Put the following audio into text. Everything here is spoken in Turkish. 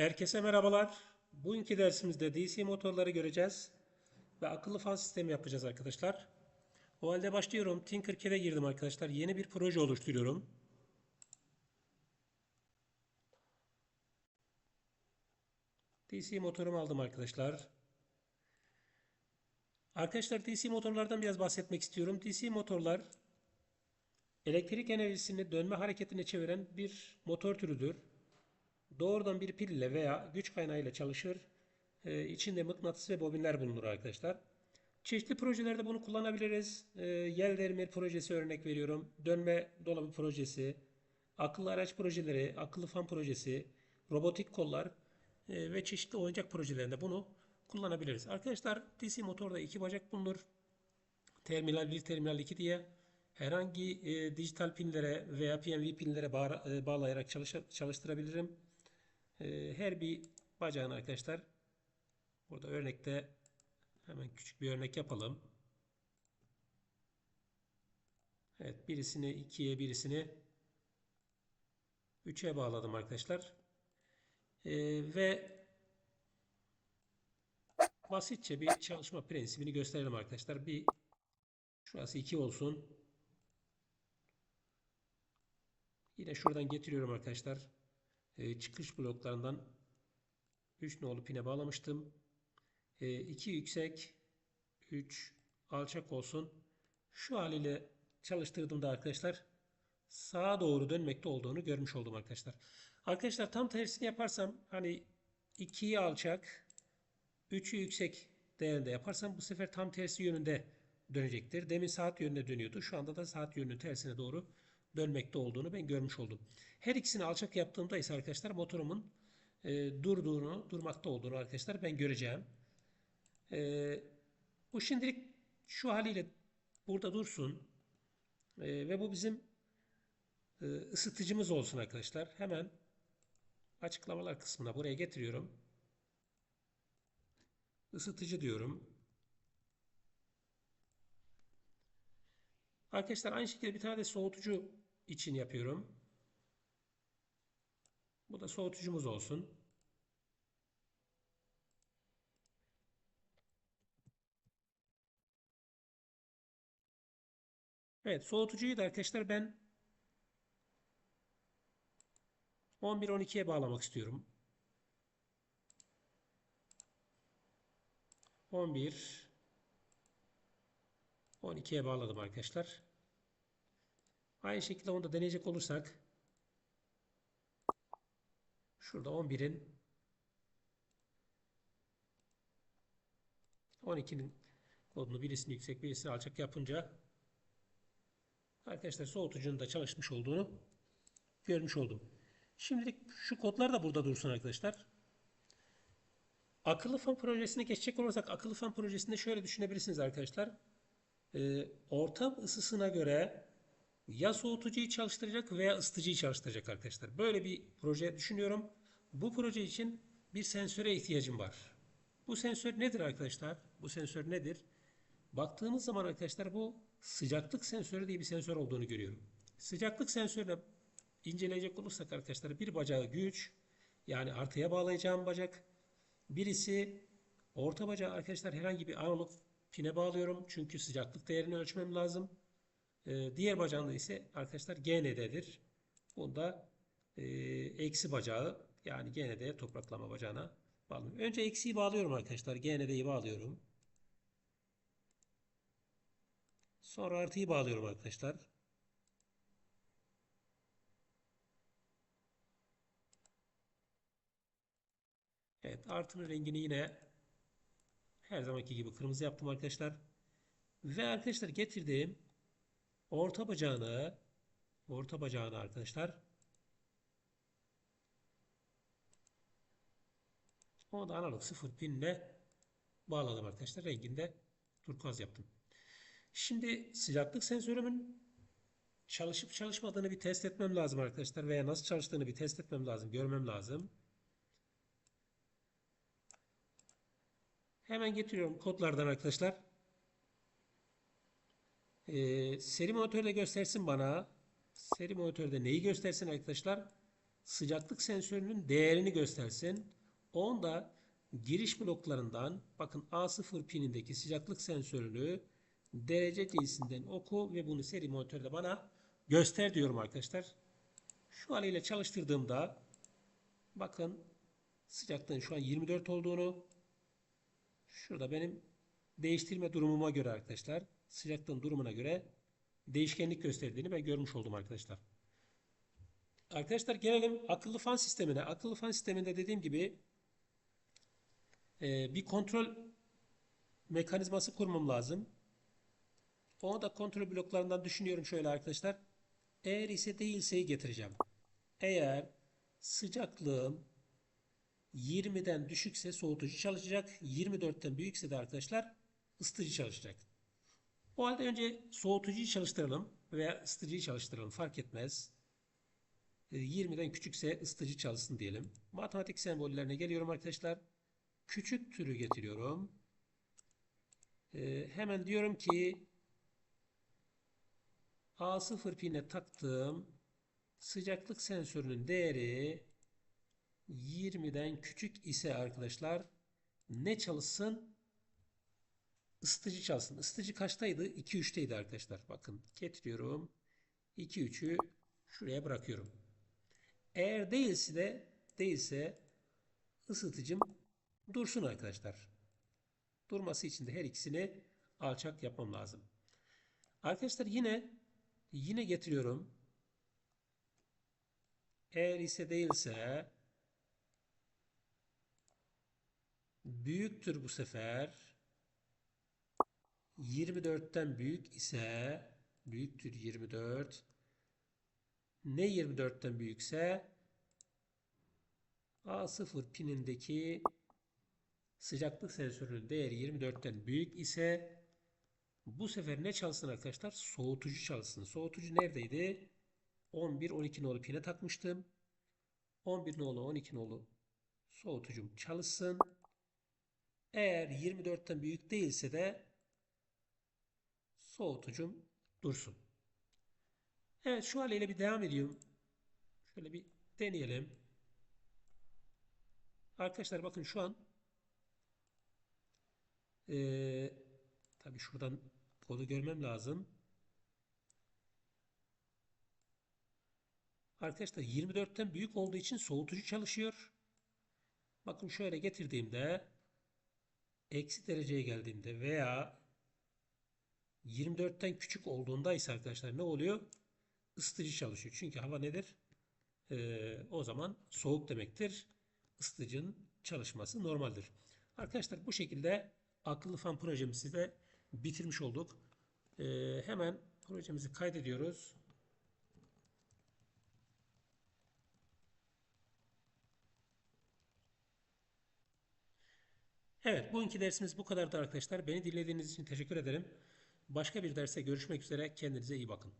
Herkese merhabalar. Bugünkü dersimizde DC motorları göreceğiz ve akıllı fan sistemi yapacağız arkadaşlar. O halde başlıyorum. Tinkercad'e girdim arkadaşlar. Yeni bir proje oluşturuyorum. DC motorumu aldım arkadaşlar. Arkadaşlar DC motorlardan biraz bahsetmek istiyorum. DC motorlar elektrik enerjisini dönme hareketine çeviren bir motor türüdür. Doğrudan bir pil ile veya güç kaynağıyla çalışır. Ee, içinde mıknatıs ve bobinler bulunur arkadaşlar. Çeşitli projelerde bunu kullanabiliriz. Ee, yel verme projesi örnek veriyorum. Dönme dolabı projesi, akıllı araç projeleri, akıllı fan projesi, robotik kollar e, ve çeşitli oyuncak projelerinde bunu kullanabiliriz. Arkadaşlar DC motorda iki bacak bulunur. Terminal 1, terminal 2 diye herhangi e, dijital pinlere veya PNV pinlere bağ- e, bağlayarak çalışa- çalıştırabilirim. E, her bir bacağını arkadaşlar burada örnekte hemen küçük bir örnek yapalım. Evet birisini 2'ye birisini 3'e bağladım arkadaşlar. E, ve basitçe bir çalışma prensibini gösterelim arkadaşlar. Bir şurası 2 olsun. Yine şuradan getiriyorum arkadaşlar. Ee, çıkış bloklarından 3 nolu pine bağlamıştım. 2 yüksek, 3 alçak olsun. Şu haliyle çalıştırdığımda arkadaşlar sağa doğru dönmekte olduğunu görmüş oldum arkadaşlar. Arkadaşlar tam tersini yaparsam hani 2'yi alçak, 3'ü yüksek değerinde yaparsam bu sefer tam tersi yönünde dönecektir. Demin saat yönünde dönüyordu. Şu anda da saat yönünün tersine doğru dönmekte olduğunu ben görmüş oldum. Her ikisini alçak yaptığımda ise arkadaşlar motorumun e, durduğunu, durmakta olduğunu arkadaşlar ben göreceğim. E, bu şimdilik şu haliyle burada dursun. E, ve bu bizim e, ısıtıcımız olsun arkadaşlar. Hemen açıklamalar kısmına buraya getiriyorum. Isıtıcı diyorum. Arkadaşlar aynı şekilde bir tane de soğutucu için yapıyorum. Bu da soğutucumuz olsun. Evet soğutucuyu da arkadaşlar ben 11-12'ye bağlamak istiyorum. 11 12'ye bağladım arkadaşlar. Aynı şekilde onu da deneyecek olursak şurada 11'in 12'nin kodunu birisini yüksek birisini alçak yapınca arkadaşlar soğutucunun da çalışmış olduğunu görmüş oldum. Şimdilik şu kodlar da burada dursun arkadaşlar. Akıllı fan projesine geçecek olursak akıllı fan projesinde şöyle düşünebilirsiniz arkadaşlar. Ee, ortam ısısına göre ya soğutucuyu çalıştıracak veya ısıtıcıyı çalıştıracak arkadaşlar. Böyle bir proje düşünüyorum. Bu proje için bir sensöre ihtiyacım var. Bu sensör nedir arkadaşlar? Bu sensör nedir? Baktığımız zaman arkadaşlar bu sıcaklık sensörü diye bir sensör olduğunu görüyorum. Sıcaklık sensörüne inceleyecek olursak arkadaşlar bir bacağı güç yani artıya bağlayacağım bacak. Birisi orta bacağı arkadaşlar herhangi bir analog pine bağlıyorum. Çünkü sıcaklık değerini ölçmem lazım. Ee, diğer bacağında ise arkadaşlar GND'dir. Bunda e, eksi bacağı yani GND'ye topraklama bacağına bağlıyorum. Önce eksiği bağlıyorum arkadaşlar. GND'yi bağlıyorum. Sonra artıyı bağlıyorum arkadaşlar. Evet artının rengini yine her zamanki gibi kırmızı yaptım arkadaşlar. Ve arkadaşlar getirdiğim orta bacağını orta bacağını arkadaşlar onu da analog sıfır pinle bağladım arkadaşlar. Renginde turkuaz yaptım. Şimdi sıcaklık sensörümün çalışıp çalışmadığını bir test etmem lazım arkadaşlar veya nasıl çalıştığını bir test etmem lazım, görmem lazım. Hemen getiriyorum kodlardan arkadaşlar. Ee, seri monitörde göstersin bana. Seri monitörde neyi göstersin arkadaşlar? sıcaklık sensörünün değerini göstersin. Onda giriş bloklarından bakın A0 pinindeki sıcaklık sensörünü derece cinsinden oku ve bunu seri monitörde bana göster diyorum arkadaşlar. Şu haliyle çalıştırdığımda bakın sıcaklığın şu an 24 olduğunu şurada benim değiştirme durumuma göre arkadaşlar sıcaklığın durumuna göre değişkenlik gösterdiğini ben görmüş oldum arkadaşlar. Arkadaşlar gelelim akıllı fan sistemine. Akıllı fan sisteminde dediğim gibi e, bir kontrol mekanizması kurmam lazım. Onu da kontrol bloklarından düşünüyorum şöyle arkadaşlar. Eğer ise değilseyi getireceğim. Eğer sıcaklığım 20'den düşükse soğutucu çalışacak. 24'ten büyükse de arkadaşlar ısıtıcı çalışacak. O halde önce soğutucuyu çalıştıralım veya ısıtıcıyı çalıştıralım fark etmez. 20'den küçükse ısıtıcı çalışsın diyelim. Matematik sembollerine geliyorum arkadaşlar. Küçük türü getiriyorum. Ee, hemen diyorum ki A0 pine taktığım sıcaklık sensörünün değeri 20'den küçük ise arkadaşlar ne çalışsın? Isıtıcı çalışsın. Isıtıcı kaçtaydı? 2-3'teydi arkadaşlar. Bakın getiriyorum. 2-3'ü şuraya bırakıyorum. Eğer değilse de değilse ısıtıcım dursun arkadaşlar. Durması için de her ikisini alçak yapmam lazım. Arkadaşlar yine yine getiriyorum. Eğer ise değilse büyüktür bu sefer 24'ten büyük ise büyüktür 24 ne 24'ten büyükse A0 pinindeki sıcaklık sensörünün değeri 24'ten büyük ise bu sefer ne çalışsın arkadaşlar? Soğutucu çalışsın. Soğutucu neredeydi? 11, 12 nolu pine takmıştım. 11 nolu, 12 nolu soğutucum çalışsın. Eğer 24'ten büyük değilse de soğutucum dursun. Evet şu haliyle bir devam ediyorum. Şöyle bir deneyelim. Arkadaşlar bakın şu an ee, tabii şuradan kodu görmem lazım. Arkadaşlar 24'ten büyük olduğu için soğutucu çalışıyor. Bakın şöyle getirdiğimde eksi dereceye geldiğimde veya 24'ten küçük olduğunda ise arkadaşlar ne oluyor? Isıtıcı çalışıyor. Çünkü hava nedir? Ee, o zaman soğuk demektir. Isıtıcının çalışması normaldir. Arkadaşlar bu şekilde akıllı fan projemizi de bitirmiş olduk. Ee, hemen projemizi kaydediyoruz. Evet, bugünkü dersimiz bu kadardı arkadaşlar. Beni dinlediğiniz için teşekkür ederim. Başka bir derse görüşmek üzere. Kendinize iyi bakın.